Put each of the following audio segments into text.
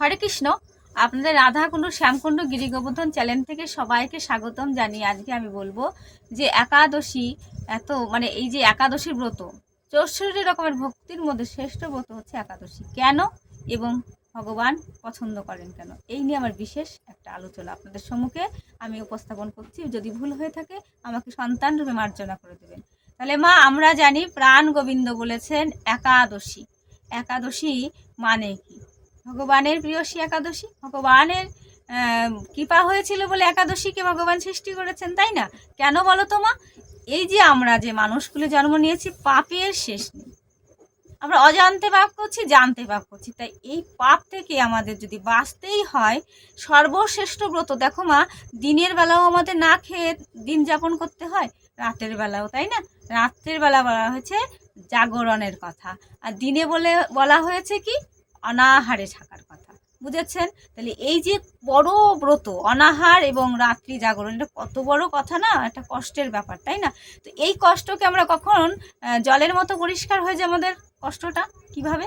হরে কৃষ্ণ। আপনাদের রাধাকুণ্ড, শ্যামকুণ্ড, গিরিগোবর্ধন চ্যানেল থেকে সবাইকে স্বাগতম জানিয়ে আজকে আমি বলব যে একাদশী এত মানে এই যে একাদশী ব্রত চৌষট্টি রকমের ভক্তির মধ্যে শ্রেষ্ঠ ব্রত হচ্ছে একাদশী। কেন? এবং ভগবান পছন্দ করেন কেন? এই নিয়ে আমার বিশেষ একটা আলোচনা আপনাদের সম্মুখে আমি উপস্থাপন করছি। যদি ভুল হয়ে থাকে, আমাকে সন্তান রূপে মার্জনা করে দেবেন। তাহলে মা, আমরা জানি প্রাণ গোবিন্দ বলেছেন একাদশী। একাদশী মানে কি? ভগবানের প্রিয়সী একাদশী? ভগবানের কৃপা হয়েছিল বলে একাদশীকে ভগবান সৃষ্টি করেছেন, তাই না? কেন বলো তো মা? এই যে আমরা যে মানুষগুলো জন্ম নিয়েছি, পাপের শেষ নেই। আমরা অজান্তে পাপ করছি, জানতে পাপ করছি। তাই এই পাপ থেকে আমাদের যদি বাঁচতেই হয়, সর্বশ্রেষ্ঠ ব্রত। দেখো মা, দিনের বেলাও আমাদের না খেয়ে দিন যাপন করতে হয়, রাতের বেলাও, তাই না? রাত্রের বেলা বলা হয়েছে জাগরণের কথা। আর দিনে বলে, বলা হয়েছে কি? অনাহারে থাকার কথা। বুঝেছেন? তাহলে এই যে বড় ব্রত, অনাহার এবং রাত্রি জাগরণ, এটা কত বড় কথা না? একটা কষ্টের ব্যাপার, তাই না? তো এই কষ্টকে আমরা কখন জলের মতো পরিষ্কার হয়ে যায় আমাদের কষ্টটা? কীভাবে?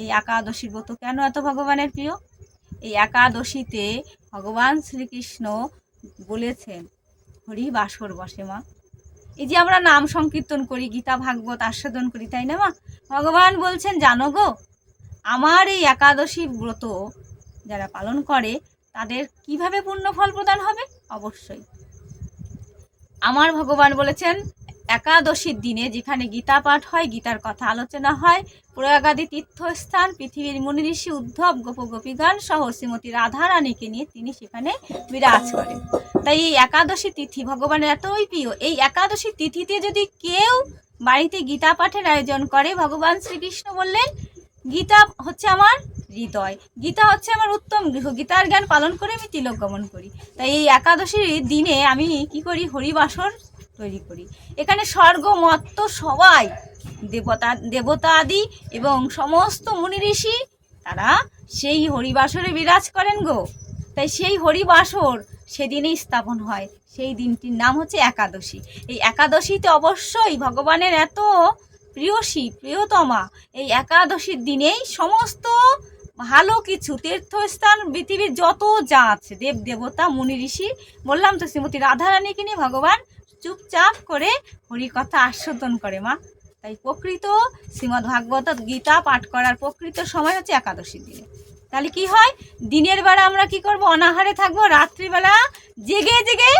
এই একাদশীর ব্রত কেন এত ভগবানের প্রিয়? এই একাদশীতে ভগবান শ্রীকৃষ্ণ বলেছেন, হরি বাসর বসে মা। এই যে আমরা নাম সংকীর্তন করি, গীতা, ভাগবত আস্বাদন করি, তাই না মা? ভগবান বলছেন, জানো গো আমার এই একাদশী ব্রত যারা পালন করে, তাদের কীভাবে পূর্ণ ফল প্রদান হবে? অবশ্যই। আমার ভগবান বলেছেন, একাদশীর দিনে যেখানে গীতা পাঠ হয়, গীতার কথা আলোচনা হয়, প্রয়াগাদি তীর্থস্থান, পৃথিবীর মুনি ঋষি উদ্ধব, গোপ গোপীগণ সহ শ্রীমতী রাধারানীকে নিয়ে তিনি সেখানে বিরাজ করেন। তাই এই একাদশী তিথি ভগবানের এতই প্রিয়। এই একাদশী তিথিতে যদি কেউ বাড়িতে গীতা পাঠের আয়োজন করে, ভগবান শ্রীকৃষ্ণ বললেন গীতা হচ্ছে আমার হৃদয়। গীতা হচ্ছে আমার উত্তম গৃহ। গীতার জ্ঞান পালন করে আমি তিলক গমন করি। তাই এই একাদশীর দিনে আমি কি করি? হরিবাসর তৈরি করি। এখানে স্বর্গ, মত্ত সবাই, দেবতা দেবতা আদি এবং সমস্ত মুনি ঋষি তারা সেই হরিবাসরে বিরাজ করেন গো। তাই সেই হরিবাসর সেদিনেই স্থাপন হয়। সেই দিনটির নাম হচ্ছে একাদশী। এই একাদশীতে অবশ্যই ভগবানের এত প্রিয়সী, প্রিয়তমা, এই একাদশীর দিনেই সমস্ত ভালো কিছু, তীর্থস্থান, পৃথিবীর যত যা আছে, দেব, দেবতা, মুনি, ঋষি, বললাম তো শ্রীমতী রাধারানীকে নিয়ে ভগবান চুপচাপ করে হরিকথা আস্বাদন করে মা। তাই প্রকৃত শ্রীমদ্ ভাগবত গীতা পাঠ করার প্রকৃত সময় হচ্ছে একাদশীর দিনে। তাহলে কি হয়? দিনের বেলা আমরা কি করব? অনাহারে থাকব, রাত্রিবেলা জেগে জেগে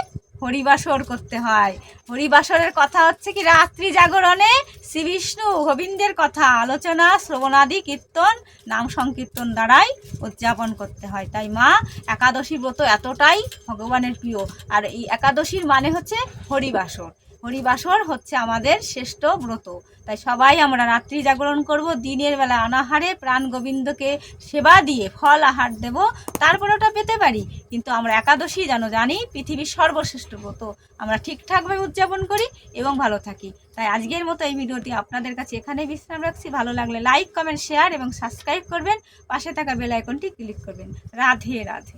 হরিবাসর করতে হয়। হরিবাসরের কথা হচ্ছে কি, রাত্রি জাগরণে শ্রী বিষ্ণু গোবিন্দের কথা, আলোচনা, শ্রবণাদি, কীর্তন, নাম সংকীর্তন দ্বারাই উদযাপন করতে হয়। তাই মা, একাদশী ব্রত এতটাই ভগবানের প্রিয়। আর এই একাদশীর মানে হচ্ছে হরিবাসর। হরিবাসর হচ্ছে আমাদের শ্রেষ্ঠ ব্রত। তাই সবাই আমরা রাত্রি জাগরণ করব, দিনের বেলা অনাহারে প্রাণ গোবিন্দকে সেবা দিয়ে ফল আহার দেব, তারপরে ওটা পেতে পারি। কিন্তু আমরা একাদশী যেন জানি, পৃথিবীর সর্বশ্রেষ্ঠ ব্রত। আমরা ঠিকঠাকভাবে উদযাপন করি এবং ভালো থাকি। তাই আজকের মতো এই ভিডিওটি আপনাদের কাছে এখানেই বিশ্রাম রাখছি। ভালো লাগলে লাইক, কমেন্ট, শেয়ার এবং সাবস্ক্রাইব করবেন। পাশে থাকা বেল আইকনটি ক্লিক করবেন। রাধে রাধে।